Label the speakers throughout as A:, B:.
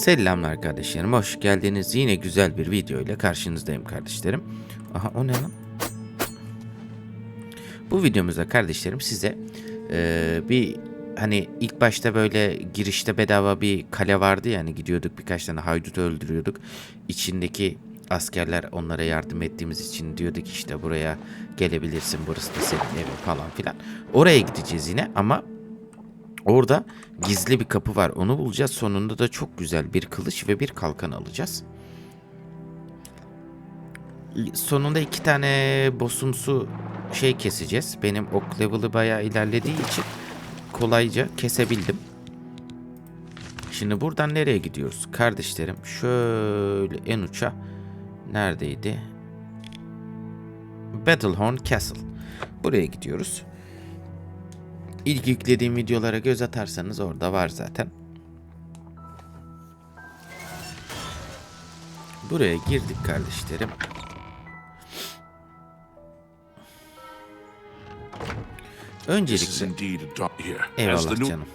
A: Selamlar kardeşlerim, hoş geldiniz. Yine güzel bir video ile karşınızdayım kardeşlerim. Aha o ne lan? Bu videomuzda kardeşlerim size eee, bir hani ilk başta böyle girişte bedava bir kale vardı ya hani gidiyorduk birkaç tane haydut öldürüyorduk. İçindeki askerler onlara yardım ettiğimiz için diyorduk işte buraya gelebilirsin burası da senin evin falan filan. Oraya gideceğiz yine ama Orada gizli bir kapı var. Onu bulacağız. Sonunda da çok güzel bir kılıç ve bir kalkan alacağız. Sonunda iki tane bossumsu şey keseceğiz. Benim ok level'ı bayağı ilerlediği için kolayca kesebildim. Şimdi buradan nereye gidiyoruz? Kardeşlerim şöyle en uça neredeydi? Battlehorn Castle. Buraya gidiyoruz. İlk yüklediğim videolara göz atarsanız orada var zaten. Buraya girdik kardeşlerim. Öncelikle eyvallah canım.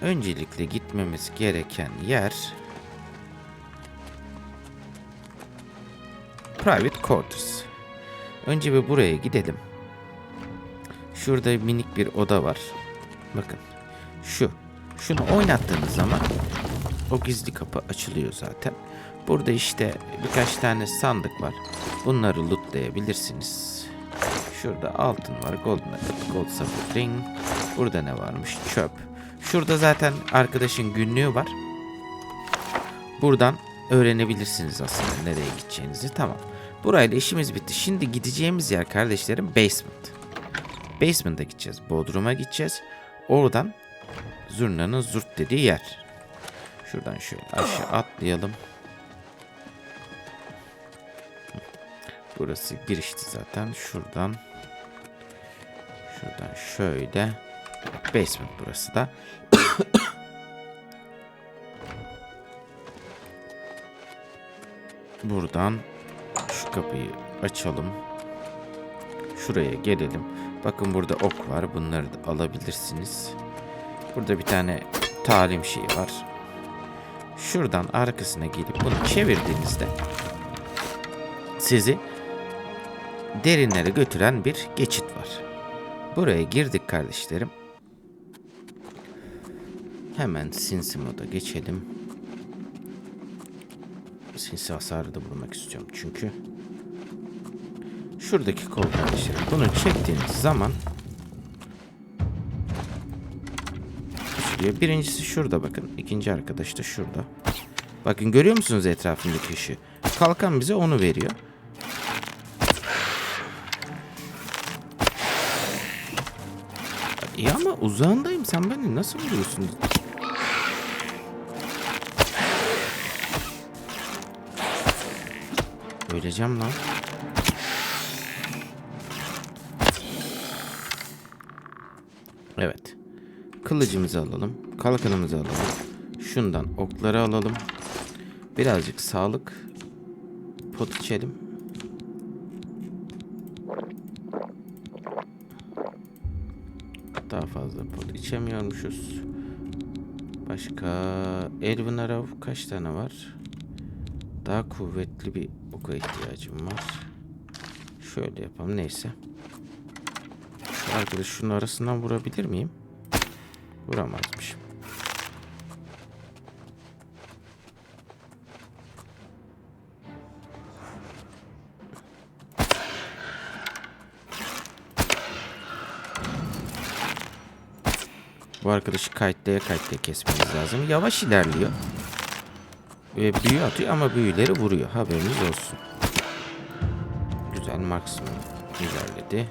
A: Öncelikle gitmemiz gereken yer Private Quarters. Önce bir buraya gidelim. Şurada minik bir oda var. Bakın. Şu. Şunu oynattığınız zaman o gizli kapı açılıyor zaten. Burada işte birkaç tane sandık var. Bunları lootlayabilirsiniz. Şurada altın var. Gold nugget, gold sapphire ring. Burada ne varmış? Çöp. Şurada zaten arkadaşın günlüğü var. Buradan öğrenebilirsiniz aslında nereye gideceğinizi. Tamam. Burayla işimiz bitti. Şimdi gideceğimiz yer kardeşlerim basement. Basement'a gideceğiz. Bodrum'a gideceğiz. Oradan zurnanın zurt dediği yer. Şuradan şöyle aşağı atlayalım. Burası girişti zaten. Şuradan şuradan şöyle basement burası da. Buradan şu kapıyı açalım. Şuraya gelelim. Bakın burada ok var. Bunları da alabilirsiniz. Burada bir tane talim şeyi var. Şuradan arkasına gelip bunu çevirdiğinizde sizi derinlere götüren bir geçit var. Buraya girdik kardeşlerim. Hemen sinsi moda geçelim. Sinsi hasarı da vurmak istiyorum çünkü. Şuradaki kol kardeşlerim. Bunu çektiğiniz zaman Şuraya. Birincisi şurada bakın. İkinci arkadaş da şurada. Bakın görüyor musunuz etrafındaki ışığı? Kalkan bize onu veriyor. İyi ama uzağındayım. Sen beni nasıl vuruyorsun? Öleceğim lan. Evet. Kılıcımızı alalım. Kalkanımızı alalım. Şundan okları alalım. Birazcık sağlık pot içelim. Daha fazla pot içemiyormuşuz. Başka Elvin Arrow kaç tane var? Daha kuvvetli bir oka ihtiyacım var. Şöyle yapalım neyse. Arkadaş şunun arasından vurabilir miyim? Vuramazmışım. Bu arkadaşı kayıtlaya kayıtlaya kesmemiz lazım. Yavaş ilerliyor. Ve büyü atıyor ama büyüleri vuruyor. Haberiniz olsun. Güzel maksimum ilerledi.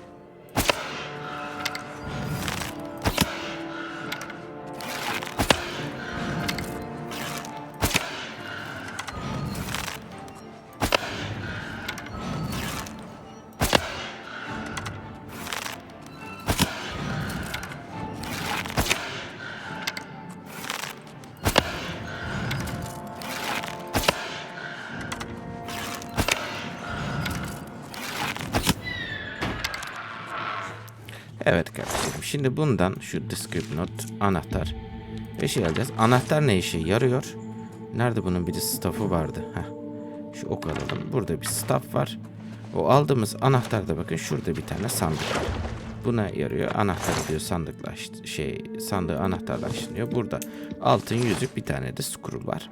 A: Evet kardeşlerim. Şimdi bundan şu descript note anahtar. Ve şey alacağız. Anahtar ne işe yarıyor? Nerede bunun bir de staff'ı vardı? Heh. Şu ok alalım. Burada bir staff var. O aldığımız anahtarda bakın şurada bir tane sandık var. Buna yarıyor. Anahtar diyor sandıklaş şey sandığı anahtarlaştırıyor. Burada altın yüzük bir tane de scroll var.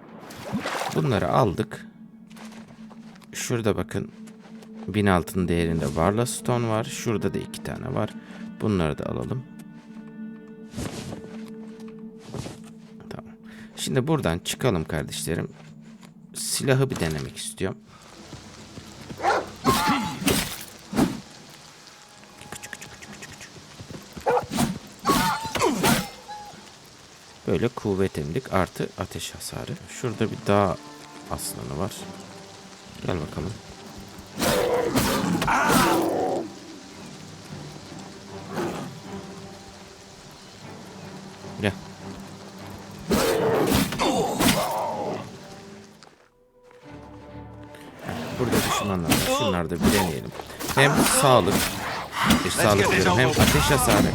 A: Bunları aldık. Şurada bakın bin altın değerinde Varla Stone var. Şurada da iki tane var. Bunları da alalım. Tamam. Şimdi buradan çıkalım kardeşlerim. Silahı bir denemek istiyorum. Böyle kuvvet emlik artı ateş hasarı. Şurada bir dağ aslanı var. Gel bakalım. Gel. Burada düşmanlar var. Şunları da bir deneyelim. Hem sağlık, e, sağlık diyorum, hem ateş hasarı,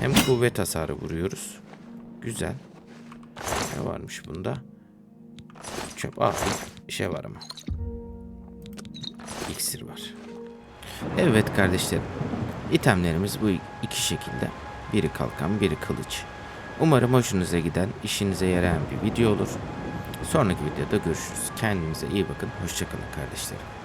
A: hem kuvvet hasarı vuruyoruz. Güzel. Ne varmış bunda? Çöp. Bir şey var ama. İksir var. Evet kardeşlerim. İtemlerimiz bu iki şekilde. Biri kalkan, biri kılıç. Umarım hoşunuza giden, işinize yarayan bir video olur. Sonraki videoda görüşürüz. Kendinize iyi bakın. Hoşçakalın kardeşlerim.